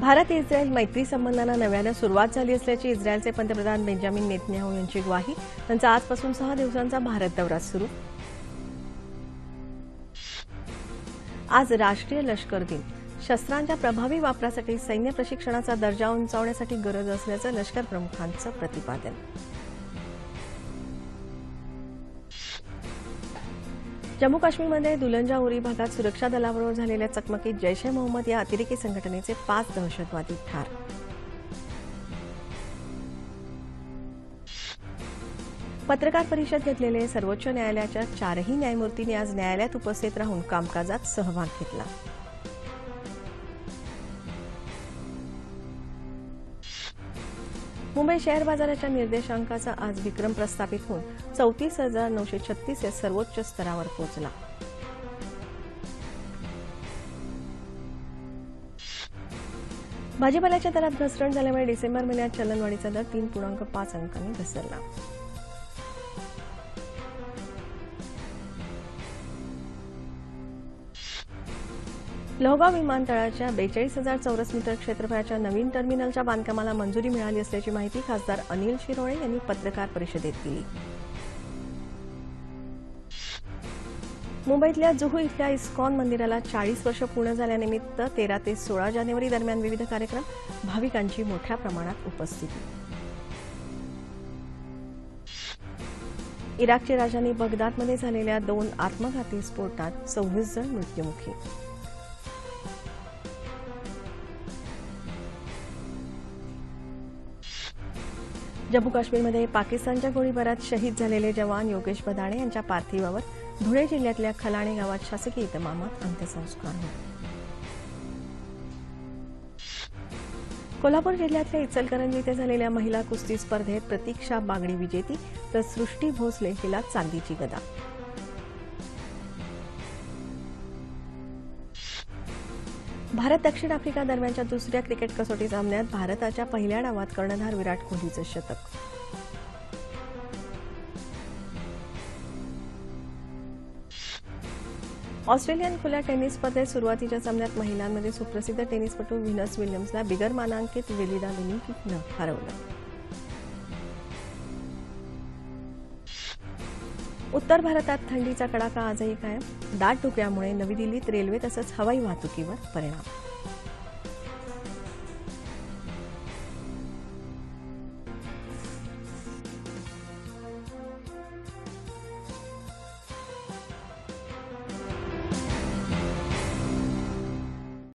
Bharat Israel मैत्री संबंधांना नव्यानं सुरुवात झाली असल्याची इस्रायलचे पंतप्रधान बेंजामिन नेतन्याहू यांची ग्वाही. त्यांचा आजपासून सहा दिवसांचा भारत दौरा सुरू. आज राष्ट्रीय लष्कर दिन. शस्त्रांच्या प्रभावी वापरासाठी सैन्य प्रशिक्षणाचा दर्जा उंचावण्यासाठी गरज असल्याचं लष्कर प्रमुखांचं प्रतिपादन. जम्मू काश्मीरमध्ये दुलंजा उरी भागात सुरक्षा दलाबरोबर झालेल्या चकमकीत जैश ए मोहम्मद या अतिरेकी संघटनेचे पाच दहशतवादी ठार. पत्रकार परिषद घेतलेले सर्वोच्च न्यायालयाच्या चारही न्यायमूर्तींनी आज न्यायालयात उपस्थित राहून कामकाजात सहभाग घेतला. मुंबई शेअर बाजाराच्या निर्देशांकाचा आज विक्रम प्रस्थापित होऊन चौतीस हजार नऊशे छत्तीस या सर्वोच्च स्तरावर पोहोचला. भाजीपाल्याच्या दरात घसरण झाल्यामुळे डिसेंबर महिन्यात चलनवाढीचा दर तीन पूर्णांक पाच अंकांनी घसरला. लोहगाव विमानतळाच्या बेचाळीस हजार चौरस मीटर क्षेत्रफळाच्या नवीन टर्मिनलच्या बांधकामाला मंजुरी मिळाली असल्याची माहिती खासदार अनिल शिरोळे यांनी पत्रकार परिषदेत दिली. मुंबईतल्या जुहू इथल्या इस्कॉन मंदिराला चाळीस वर्ष पूर्ण झाल्यानिमित्त तेरा ते सोळा जानेवारी दरम्यान विविध कार्यक्रम भाविकांची मोठ्या प्रमाणात उपस्थिती. इराकची राजधानी बगदादमध्ये झालेल्या दोन आत्मघाती स्फोटात सव्वीस जण मृत्युमुखी. जम्मू काश्मीरमध्ये पाकिस्तानच्या गोळीबारात शहीद झालेले जवान योगेश बदाणे यांच्या पार्थिवावर धुळे जिल्ह्यातल्या खलाणे गावात शासकीय इतमामात अंत्यसंस्कार कोल्हापूर जिल्ह्यातल्या इचलकरंजी इथे झालेल्या महिला कुस्ती स्पर्धेत प्रतीक्षा बागडी विजेती तर सृष्टी भोसले हिला चांदीची गदा. भारत दक्षिण आफ्रिका दरम्यानच्या दुसऱ्या क्रिकेट कसोटी सामन्यात भारताच्या पहिल्या डावात कर्णधार विराट कोहलीचं शतक. ऑस्ट्रेलियन खुल्या टेनिस स्पर्धेत सुरुवातीच्या सामन्यात महिलांमध्ये सुप्रसिद्ध टेनिसपटू व्हिनस विल्यम्सला बिगर मानांकित वेलिदा विनिकीनं हरवलं? उत्तर भारतात थंडीचा कडाका आजही कायम. दाट धुक्यामुळे नवी दिल्लीत रेल्वे तसंच हवाई वाहतुकीवर परिणाम.